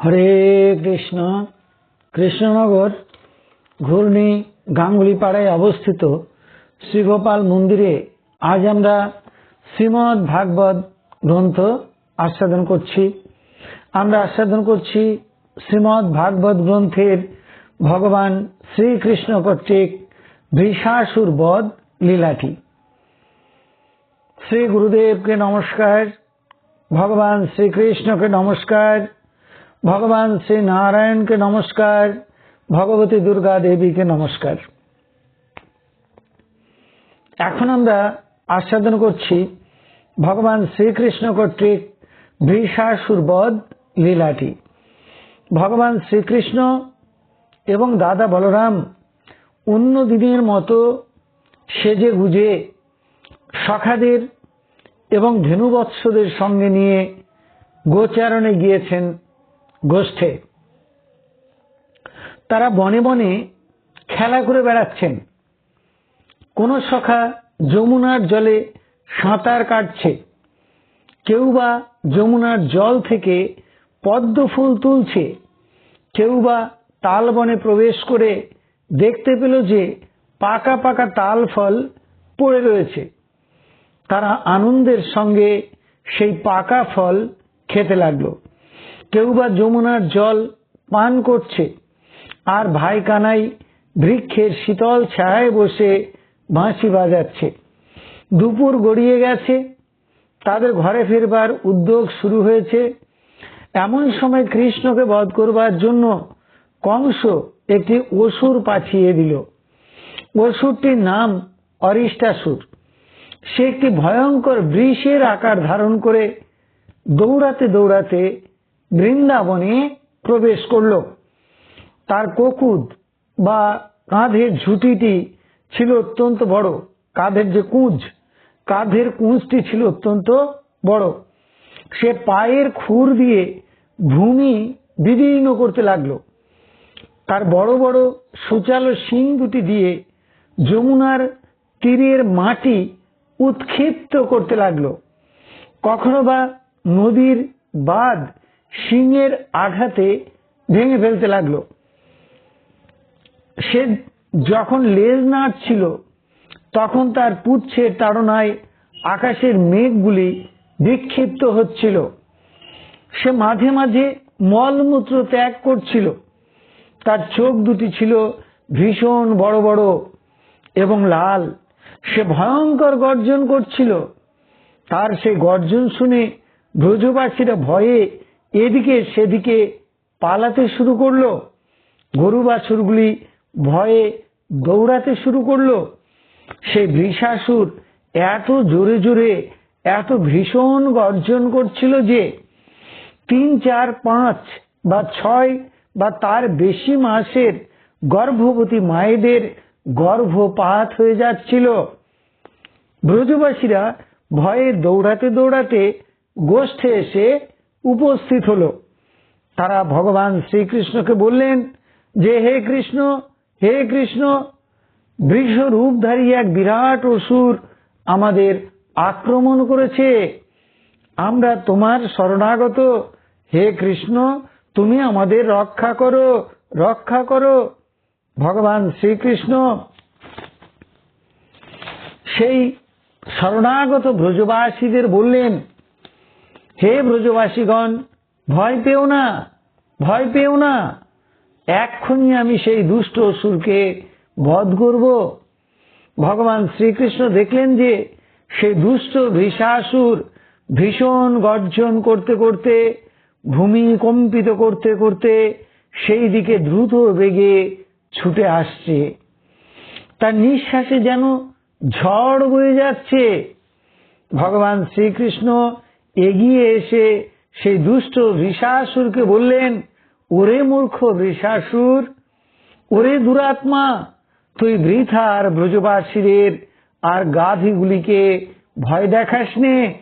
হরে কৃষ্ণ। কৃষ্ণনগর ঘূর্ণি গাঙ্গুলি পাড়ায় অবস্থিত শ্রীগোপাল মন্দিরে আজ আমরা শ্রীমদ ভাগবত গ্রন্থ আস্বাদন করছি। আমরা আস্বাদন করছি শ্রীমদ ভাগবত গ্রন্থের ভগবান শ্রীকৃষ্ণ কর্তৃক বৃষাসুর বধ লীলাটি। শ্রী গুরুদেবকে নমস্কার, ভগবান শ্রীকৃষ্ণকে নমস্কার ভগবান শ্রী নারায়ণকে নমস্কার, ভগবতী দুর্গা দেবীকে নমস্কার। এখন আমরা আস্বাদন করছি ভগবান শ্রীকৃষ্ণ কর্তৃক বধ লীলাটি। ভগবান শ্রীকৃষ্ণ এবং দাদা বলরাম অন্য দিনের মতো সেজে গুজে সখাদের এবং ধেনুবৎসদের সঙ্গে নিয়ে গোচারণে গিয়েছেন গোষ্ঠে। তারা বনে বনে খেলা করে বেড়াচ্ছেন। কোন সখা যমুনার জলে সাঁতার কাটছে। কেউ বা যমুনার জল থেকে পদ্ম ফুল তুলছে। কেউ বা তাল বনে প্রবেশ করে দেখতে পেল যে পাকা পাকা তাল ফল পড়ে রয়েছে। তারা আনন্দের সঙ্গে সেই পাকা ফল খেতে লাগল। কেউ বা যমুনার জল পান করছে। আর ভাই কানাই বৃক্ষের শীতল ছায়ায় বসে বাঁশি বাজাচ্ছে। দুপুর গড়িয়ে গেছে, তাদের ঘরে ফেরবার উদ্যোগ শুরু হয়েছে। এমন সময় কৃষ্ণকে বধ করবার জন্য কংস একটি অসুর পাঠিয়ে দিল। অসুরটির নাম অরিষ্টাসুর। সে একটি ভয়ঙ্কর বৃষের আকার ধারণ করে দৌড়াতে দৌড়াতে বৃন্দাবনে প্রবেশ করল। তার কোকুদ বা কাঁধের ঝুঁটিটি ছিল অত্যন্ত বড়। কাঁধের যে কুঁজ, কাঁধের কুঁজটি ছিল অত্যন্ত বড়। সে পায়ের খুর দিয়ে ভূমি বিদীর্ণ করতে লাগল। তার বড় বড় সুচালো শিং দুটি দিয়ে যমুনার তীরের মাটি উৎক্ষিপ্ত করতে লাগল। কখনো বা নদীর বাঁধ সিংহের আঘাতে ভেঙে ফেলতে লাগল। সে যখন লেজ নাড়ছিল, তখন তার পুচ্ছের তাড়নায় আকাশের মেঘগুলি বিক্ষিপ্ত হচ্ছিল। সে মাঝে মাঝে মলমূত্র ত্যাগ করছিল। তার চোখ দুটি ছিল ভীষণ বড় বড় এবং লাল। সে ভয়ঙ্কর গর্জন করছিল। তার সেই গর্জন শুনে ব্রজবাসীরা ভয়ে এদিকে সেদিকে পালাতে শুরু করল। গরু বাছুরগুলি ভয়ে দৌড়াতে শুরু করল। সেই বৃষাসুর এত জোরে জোরে, এত ভীষণ গর্জন করছিল যে তিন, চার, পাঁচ বা ছয় বা তার বেশি মাসের গর্ভবতী মায়েদের গর্ভপাত হয়ে যাচ্ছিল। ব্রজবাসীরা ভয়ে দৌড়াতে দৌড়াতে গোষ্ঠে এসে উপস্থিত হল। তারা ভগবান শ্রীকৃষ্ণকে বললেন, যে হে কৃষ্ণ হে কৃষ্ণ বৃষ রূপধারী এক বিরাট অসুর আমাদের আক্রমণ করেছে। আমরা তোমার শরণাগত। হে কৃষ্ণ, তুমি আমাদের রক্ষা করো রক্ষা করো। ভগবান শ্রীকৃষ্ণ সেই শরণাগত ব্রজবাসীদের বললেন হে ব্রজবাসীগণ, ভয় পেও না, ভয় পেও না। এক্ষুনি আমি সেই দুষ্ট অসুরকে বধ করব। ভগবান শ্রীকৃষ্ণ দেখলেন যে সেই দুষ্ট ভীষাসুর ভীষণ গর্জন করতে করতে, ভূমি কম্পিত করতে করতে সেই দিকে দ্রুত বেগে ছুটে আসছে। তার নিঃশ্বাসে যেন ঝড় বয়ে যাচ্ছে। ভগবান শ্রীকৃষ্ণ এগিয়ে এসে সেই দুষ্ট বৃষাসুরকে বললেন, ওরে মূর্খ বৃষাসুর ওরে দুরাত্মা, তুই বৃথার ব্রজবাসীদের আর গাধিগুলিকে ভয় দেখাস নে।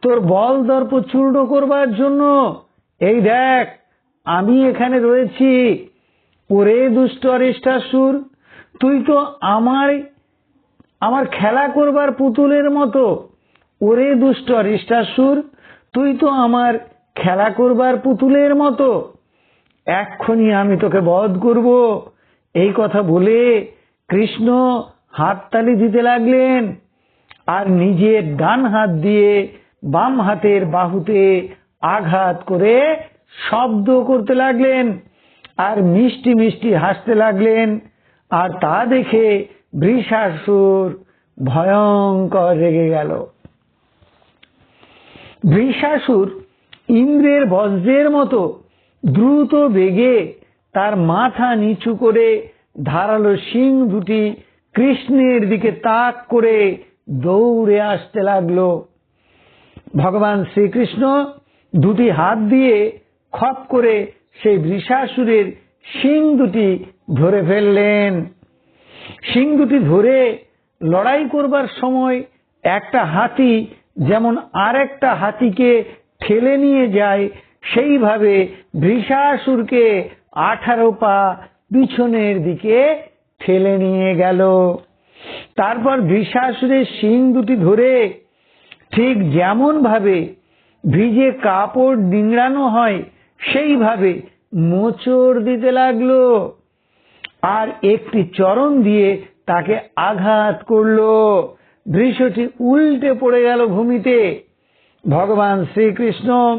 তোর বল দর্প চূর্ণ করবার জন্য, এই দেখ, আমি এখানে রয়েছি। ওরে দুষ্ট অরিষ্টাসুর তুই তো আমার আমার খেলা করবার পুতুলের মতো ওরে দুষ্ট অরিষ্টাসুর তুই তো আমার খেলা করবার পুতুলের মতো। এক্ষুনি আমি তোকে বধ করব। এই কথা বলে কৃষ্ণ হাততালি দিতে লাগলেন আর নিজের ডান হাত দিয়ে বাম হাতের বাহুতে আঘাত করে শব্দ করতে লাগলেন আর মিষ্টি মিষ্টি হাসতে লাগলেন আর তা দেখে বৃষাসুর ভয়ঙ্কর রেগে গেল। বৃষাসুর ইন্দ্রের বজ্রের মতো দ্রুত বেগে তার মাথা নিচু করে ধারালো শিং দুটি কৃষ্ণের দিকে তাক করে দৌড়ে আসতে লাগল। ভগবান শ্রীকৃষ্ণ দুটি হাত দিয়ে খপ করে সেই বৃষাসুরের শিং দুটি ধরে ফেললেন। শিং দুটি ধরে লড়াই করবার সময় একটা হাতি যেমন আরেকটা হাতিকে ঠেলে নিয়ে যায়, সেইভাবে বৃষাসুরকে আঠারো পা পিছনের দিকে ঠেলে নিয়ে গেল। তারপর বৃষাসুরের শিং দুটি ধরে ঠিক যেমন ভাবে ভিজে কাপড় ডিংড়ানো হয়, সেইভাবে মোচড় দিতে লাগল। আর একটি চরণ দিয়ে তাকে আঘাত করল। দৃশ্যটি উল্টে পড়ে গেল ভূমিতে। ভগবান শ্রীকৃষ্ণ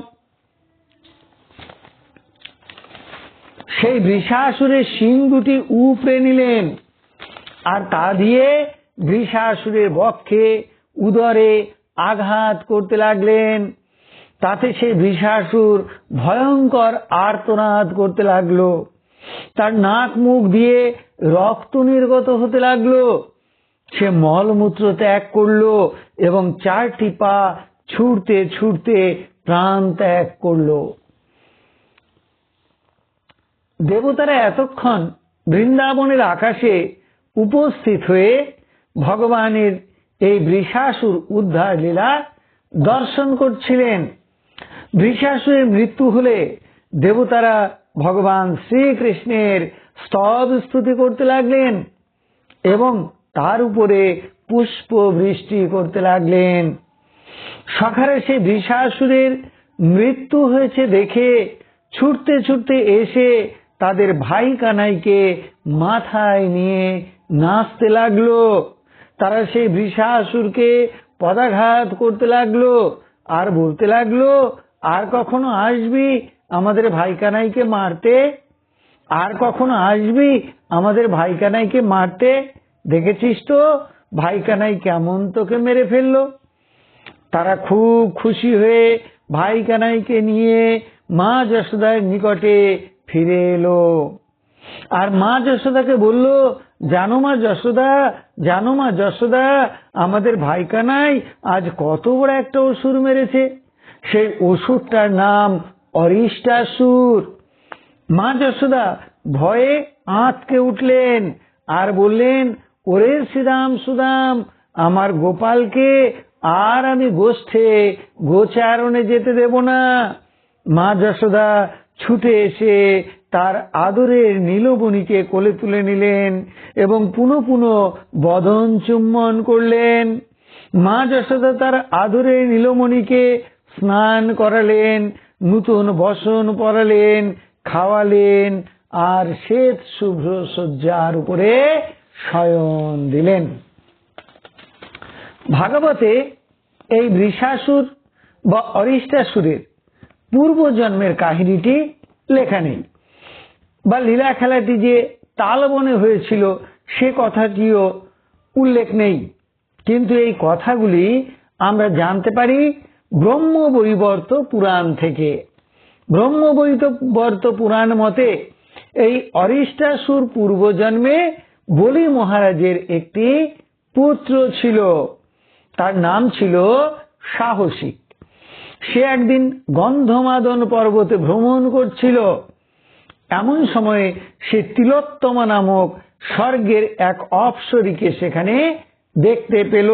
সেই বৃষাসুরের শিং দুটি উপড়ে নিলেন আর তা দিয়ে বৃষাসুরের বক্ষে উদরে আঘাত করতে লাগলেন। তাতে সেই বৃষাসুর ভয়ঙ্কর আর্তনাদ করতে লাগল। তার নাক মুখ দিয়ে রক্ত নির্গত হতে লাগল। সে মলমূত্র ত্যাগ করল এবং চারটি পা ছুটতে ছুটতে প্রাণ ত্যাগ করল। দেবতারা এতক্ষণ বৃন্দাবনের আকাশে উপস্থিত হয়ে ভগবানের এই বৃষাসুর উদ্ধার লীলা দর্শন করছিলেন। বৃষাসুরের মৃত্যু হলে দেবতারা ভগবান শ্রীকৃষ্ণের স্তব স্তুতি করতে লাগলেন এবং তার উপরে পুষ্প বৃষ্টি করতে লাগলেন। সখারে সে বৃষাসুরের মৃত্যু হয়েছে দেখে ছুটতে ছুটতে এসে তাদের ভাই কানাইকে মাথায় নিয়ে নাচতে লাগল। তারা সেই বৃষাসুরকে পদাঘাত করতে লাগল, আর বলতে লাগল, আর কখনো আসবি আমাদের ভাই কানাইকে মারতে? আর কখনো আসবি আমাদের ভাই কানাইকে মারতে? দেখেছিস তো? ভাই কানাই কেমন তোকে মেরে ফেলল? তারা খুব খুশি হয়ে ভাই কানাইকে নিয়ে মা যশোদার নিকটে ফিরে এলো। আর মা যশোদাকে বলল, জানো মা যশোদা, জানো মা যশোদা, আমাদের ভাই কানাই আজ কত বড় একটা অসুর মেরেছে। সেই অসুরটার নাম অরিষ্টাসুর মা যশোদা ভয়ে আঁতকে উঠলেন আর বললেন ওরে শ্রীরাম সুদাম, আমার গোপালকে আর আমি গোষ্ঠে গোচারণে যেতে দেব না। মা যশোদা ছুটে এসে তার আদরের নীলবণীকে কোলে তুলে নিলেন এবং পুনঃ পুনঃ বদন চুম্বন করলেন। মা যশোদা তার আদরের নীলমণিকে স্নান করালেন, নূতন বসন পরালেন, খাওয়ালেন, আর শ্বেত শুভ্র শয্যার উপরে শয়ন দিলেন। ভাগবতে এই বৃষাসুর বা অরিষ্টাসুরের পূর্বজন্মের কাহিনীটি লেখা নেই। বা লীলা খেলাটি যে তালবনে হয়েছিল, সে কথাটিও উল্লেখ নেই। কিন্তু এই কথাগুলি আমরা জানতে পারি ব্রহ্ম বৈবর্ত পুরাণ থেকে। ব্রহ্ম বৈবর্ত পুরাণ মতে এই অরিষ্টাসুর পূর্বজন্মে বলি মহারাজের একটি পুত্র ছিল। তার নাম ছিল সাহসিক। সে একদিন গন্ধমাদন পর্বতে ভ্রমণ করছিল। এমন সময়ে সে তিলোত্তমা নামক স্বর্গের এক অপসরীকে সেখানে দেখতে পেল।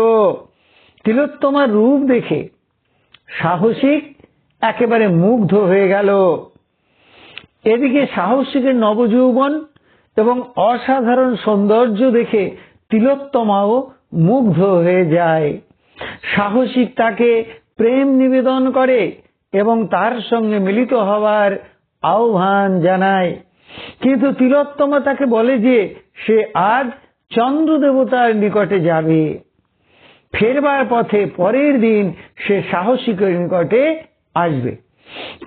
তিলোত্তমার রূপ দেখে সাহসিক একেবারে মুগ্ধ হয়ে গেল। এদিকে সাহসিকের নবযৌবন এবং অসাধারণ সৌন্দর্য দেখে তিলোত্তমাও মুগ্ধ হয়ে যায়। সাহসিক তাকে প্রেম নিবেদন করে এবং তার সঙ্গে মিলিত হওয়ার আহ্বান জানায়। কিন্তু তিলোত্তমা তাকে বলে যে, সে আজ চন্দ্র দেবতার নিকটে যাবে। ফেরবার পথে পরের দিন সে সাহসিকের নিকটে আসবে।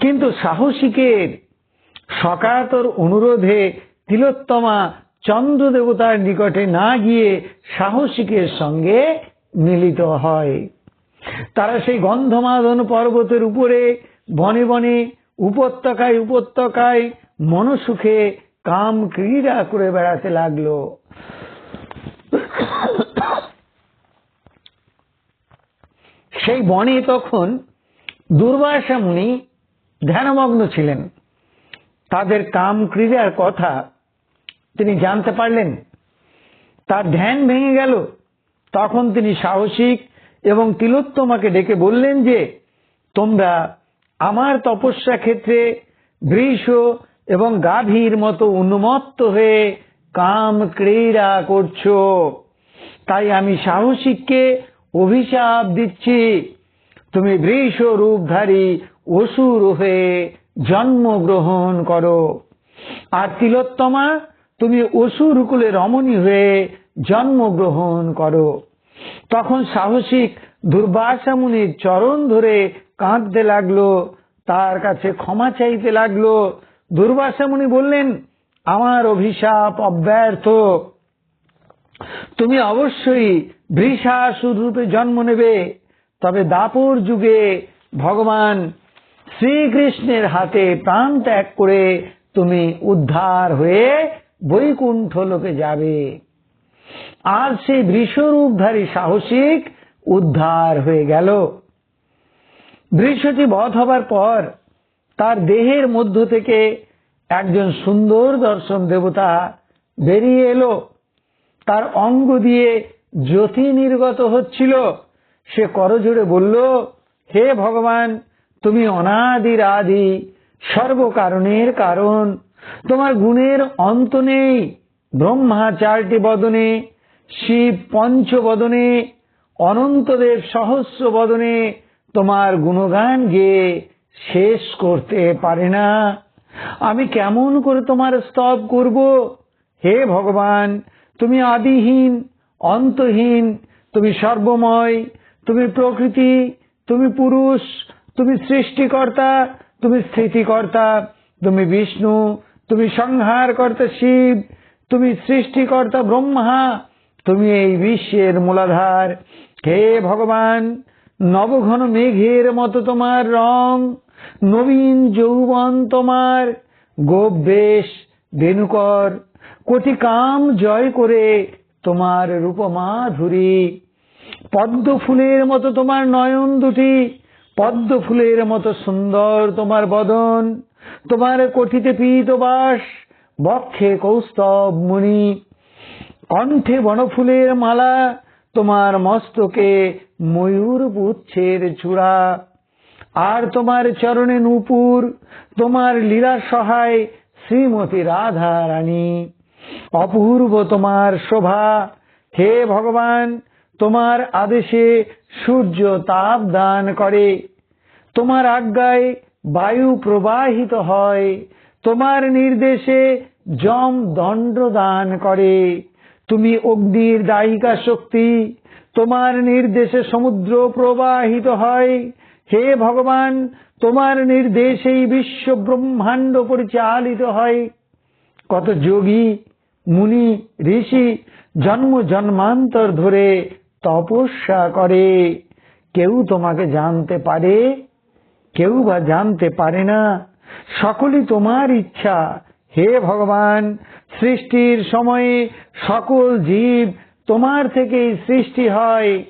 কিন্তু সাহসিকের সকাতর অনুরোধে তিলোত্তমা চন্দ্র দেবতার নিকটে না গিয়ে সাহসিকের সঙ্গে মিলিত হয়। তারা সেই গন্ধমাদন পর্বতের উপরে বনে বনে উপত্যকায় উপত্যকায় মনসুখে কাম ক্রীড়া করে বেড়াতে লাগল। সেই বনে তখন দুর্বাসা মুনি ধ্যানমগ্ন ছিলেন। তাদের কাম ক্রীড়ার কথা তিনি জানতে পারলেন। তার ধ্যান ভেঙে গেল। তখন তিনি সাহসিক এবং তিলোত্তমাকে ডেকে বললেন যে, তোমরা আমার তপস্যা ক্ষেত্রে বৃষ এবং গাভীর মতো উন্মত্ত হয়ে কাম ক্রীড়া করছ। তাই আমি সাহসিককে অভিশাপ দিচ্ছি। তুমি বৃষ রূপধারী অসুর হয়ে জন্মগ্রহণ করো। আর তিলোত্তমা তুমি অসুর কুলে রমণী হয়ে জন্মগ্রহণ করো। তখন সাহসিক দুর্বাসা মুনির চরণ ধরে কাঁদতে লাগল, তার কাছে ক্ষমা চাইতে লাগল। দুর্বাসা মুনি বললেন, আমার অভিশাপ অব্যর্থ। তুমি অবশ্যই বৃষাসুর রূপে জন্ম নেবে। তবে দাপর যুগে ভগবান শ্রীকৃষ্ণের হাতে প্রাণ ত্যাগ করে তুমি উদ্ধার হয়ে বৈকুণ্ঠ লোকে যাবে। আর সেই বৃষরূপধারী সাহসিক উদ্ধার হয়ে গেল। বৃষটি বধ হবার পর তার দেহের মধ্য থেকে একজন সুন্দর দর্শন দেবতা বেরিয়ে এলো। তার অঙ্গ দিয়ে জ্যোতি নির্গত হচ্ছিল। সে করজোড়ে বলল, হে ভগবান, তুমি অনাদির আদি, সর্বকারণের কারণ। তোমার গুণের অন্ত নেই। ব্রহ্মা চারটি বদনে, শিব পঞ্চ বদনে, অনন্তদেব সহস্র বদনে তোমার গুণগান গেয়ে শেষ করতে পারে না। আমি কেমন করে তোমার স্তব করব? হে ভগবান, তুমি আদিহীন, অন্তহীন, তুমি সর্বময়, তুমি প্রকৃতি, তুমি পুরুষ, তুমি সৃষ্টিকর্তা, তুমি স্থিতিকর্তা, তুমি বিষ্ণু তুমি সংহার সংহারকর্তা শিব, তুমি সৃষ্টিকর্তা ব্রহ্মা, তুমি এই বিশ্বের মূলাধার। হে ভগবান, নবঘন মেঘের মতো তোমার রং, নবীন যৌবন তোমার। গোবেশ বেনুকর কোটি কাম জয় করে তোমার রূপমাধুরী পদ্ম ফুলের মতো তোমার নয়ন দুটি, পদ্ম ফুলের মতো সুন্দর তোমার বদন। তোমার কঠিতে পীত বাস, বক্ষে কৌস্তব মুনি। কণ্ঠে বনফুলের মালা, তোমার মস্তকে ময়ূর পুচ্ছের চূড়া আর তোমার চরণে নূপুর, তোমার লীলা সহায় শ্রীমতী রাধা রানী। অপূর্ব তোমার শোভা, হে ভগবান, তোমার আদেশে সূর্য তাপ দান করে। তোমার আজ্ঞায় বায়ু প্রবাহিত হয়। তোমার নির্দেশে যম দণ্ড দান করে। তুমি অগ্নির দায়িকা শক্তি। তোমার নির্দেশে সমুদ্র প্রবাহিত হয়। হে ভগবান, তোমার নির্দেশেই বিশ্ব ব্রহ্মাণ্ড পরিচালিত হয়। কত যোগী, মুনি, ঋষি জন্ম জন্মান্তর ধরে তপস্যা করে। কেউ তোমাকে জানতে পারে কেউ বা জানতে পারে না। সকলই তোমার ইচ্ছা। হে ভগবান, সৃষ্টির সময়ে সকল জীব তোমার থেকেই সৃষ্টি হয়।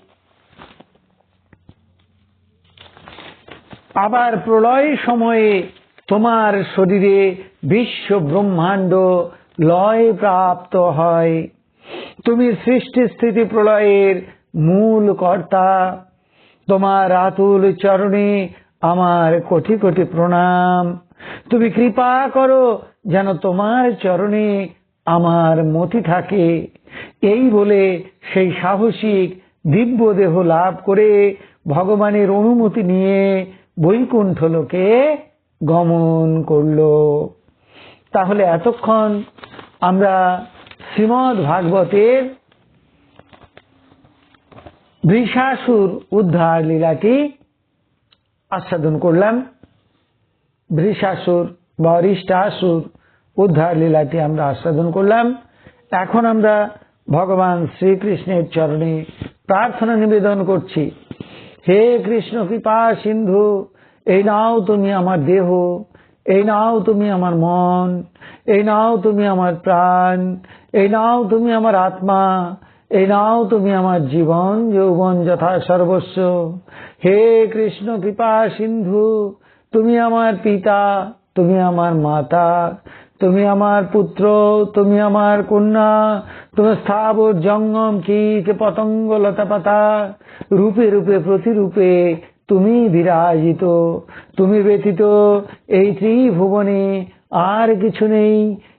আবার প্রলয় সময়ে তোমার শরীরে বিশ্ব ব্রহ্মাণ্ড লয় প্রাপ্ত হয়। তুমি সৃষ্টি স্থিতি প্রলয়ের মূল কর্তা। তোমার আতুল চরণে আমার কোটি কোটি প্রণাম। তুমি কৃপা করো যেন তোমার চরণে আমার মতি থাকে। এই বলে সেই সাহসিক দিব্য দেহ লাভ করে ভগবানের অনুমতি নিয়ে বৈকুণ্ঠ লোকে গমন করল। তাহলে এতক্ষণ আমরা শ্রীমদ ভাগবতের বৃষাসুর উদ্ধার লীলাটি আস্বাদন করলাম। বৃষাসুর বা অরিষ্টাসুর উদ্ধার লীলাটি আমরা আস্বাদন করলাম। এখন আমরা ভগবান শ্রীকৃষ্ণের চরণে প্রার্থনা নিবেদন করছি। হে কৃষ্ণ কৃপা সিন্ধু, এই নাও তুমি আমার দেহ, এই নাও তুমি আমার মন, এই নাও তুমি আমার প্রাণ, এই নাও তুমি আমার আত্মা এই নাও তুমি আমার জীবন, যৌবন যথা সর্বস্ব। হে কৃষ্ণ, কৃপা, সিন্ধু, তুমি আমার পিতা, তুমি আমার মাতা, তুমি আমার পুত্র, তুমি আমার কন্যা, তুমি স্থাবর জঙ্গম, কীট, পতঙ্গ লতা পাতা রূপে রূপে, প্রতিরূপে তুমি বিরাজিত। তুমি ব্যতীত এই ত্রিভুবনে আর কিছু নেই।